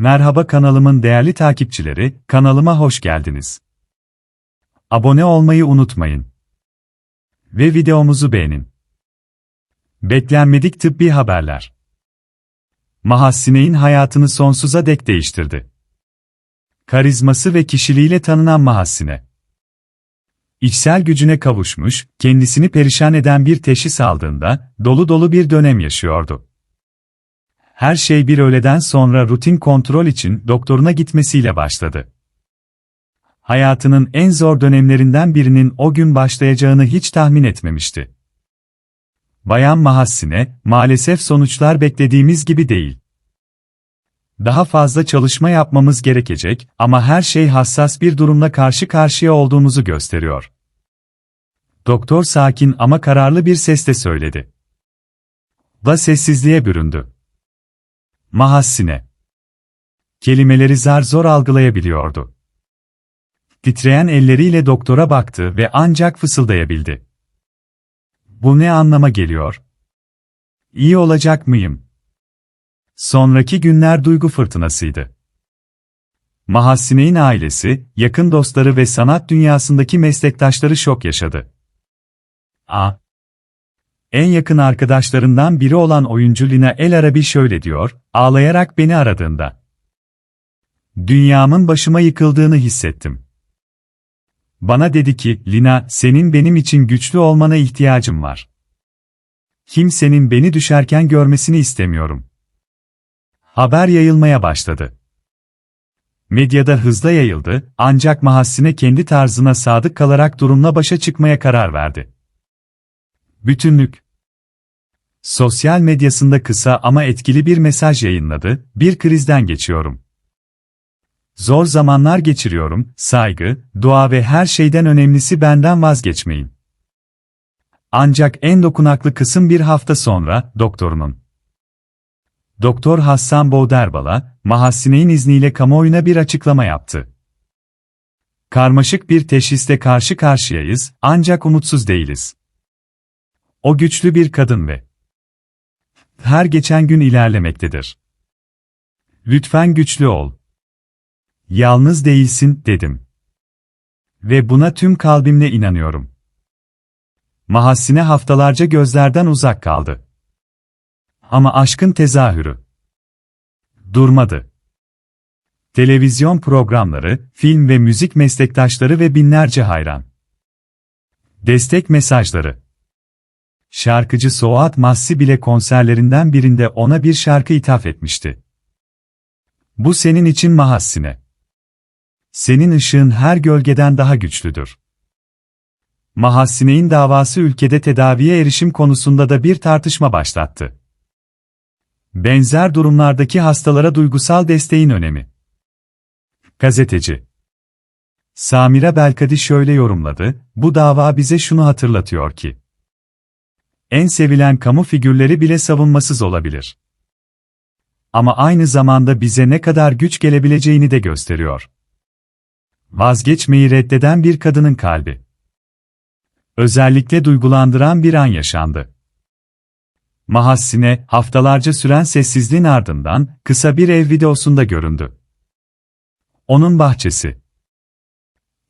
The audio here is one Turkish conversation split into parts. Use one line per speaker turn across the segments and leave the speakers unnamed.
Merhaba kanalımın değerli takipçileri, kanalıma hoş geldiniz. Abone olmayı unutmayın. Ve videomuzu beğenin. Beklenmedik tıbbi haberler. Mahassine'in hayatını sonsuza dek değiştirdi. Karizması ve kişiliğiyle tanınan Mahassine. İçsel gücüne kavuşmuş, kendisini perişan eden bir teşhis aldığında, dolu dolu bir dönem yaşıyordu. Her şey bir öğleden sonra rutin kontrol için doktoruna gitmesiyle başladı. Hayatının en zor dönemlerinden birinin o gün başlayacağını hiç tahmin etmemişti. Bayan Mahassine, maalesef sonuçlar beklediğimiz gibi değil. Daha fazla çalışma yapmamız gerekecek ama her şey hassas bir durumla karşı karşıya olduğumuzu gösteriyor. Doktor sakin ama kararlı bir sesle söyledi. Da sessizliğe büründü. Mahassine. Kelimeleri zar zor algılayabiliyordu. Titreyen elleriyle doktora baktı ve ancak fısıldayabildi. Bu ne anlama geliyor? İyi olacak mıyım? Sonraki günler duygu fırtınasıydı. Mahassine'in ailesi, yakın dostları ve sanat dünyasındaki meslektaşları şok yaşadı. A. En yakın arkadaşlarından biri olan oyuncu Lina El Arabi şöyle diyor, ağlayarak beni aradığında. Dünyamın başıma yıkıldığını hissettim. Bana dedi ki, Lina, senin benim için güçlü olmana ihtiyacım var. Kimsenin beni düşerken görmesini istemiyorum. Haber yayılmaya başladı. Medyada hızla yayıldı, ancak Mahassine kendi tarzına sadık kalarak durumla başa çıkmaya karar verdi. Bütünlük Sosyal medyasında kısa ama etkili bir mesaj yayınladı, bir krizden geçiyorum. Zor zamanlar geçiriyorum, saygı, dua ve her şeyden önemlisi benden vazgeçmeyin. Ancak en dokunaklı kısım bir hafta sonra, doktorunun. Doktor Hassan Boğderbala, Mahassine'in izniyle kamuoyuna bir açıklama yaptı. Karmaşık bir teşhisle karşı karşıyayız, ancak umutsuz değiliz. O güçlü bir kadın ve her geçen gün ilerlemektedir. Lütfen güçlü ol. Yalnız değilsin, dedim. Ve buna tüm kalbimle inanıyorum. Mahassine haftalarca gözlerden uzak kaldı. Ama aşkın tezahürü. Durmadı. Televizyon programları, film ve müzik meslektaşları ve binlerce hayran. Destek mesajları. Şarkıcı Suat Massi bile konserlerinden birinde ona bir şarkı ithaf etmişti. Bu senin için Mahassine. Senin ışığın her gölgeden daha güçlüdür. Mahassine'in davası ülkede tedaviye erişim konusunda da bir tartışma başlattı. Benzer durumlardaki hastalara duygusal desteğin önemi. Gazeteci Samira Belkadi şöyle yorumladı, bu dava bize şunu hatırlatıyor ki, en sevilen kamu figürleri bile savunmasız olabilir. Ama aynı zamanda bize ne kadar güç gelebileceğini de gösteriyor. Vazgeçmeyi reddeden bir kadının kalbi. Özellikle duygulandıran bir an yaşandı. Mahassine, haftalarca süren sessizliğin ardından, kısa bir ev videosunda göründü. Onun bahçesi.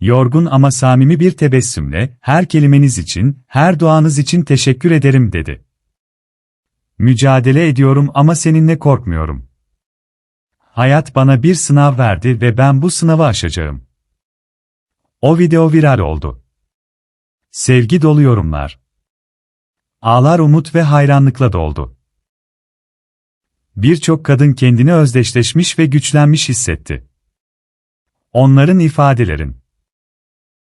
Yorgun ama samimi bir tebessümle, her kelimeniz için, her duanız için teşekkür ederim dedi. Mücadele ediyorum ama seninle korkmuyorum. Hayat bana bir sınav verdi ve ben bu sınavı aşacağım. O video viral oldu. Sevgi dolu yorumlar. Ağlar umut ve hayranlıkla doldu. Birçok kadın kendini özdeşleşmiş ve güçlenmiş hissetti. Onların ifadelerin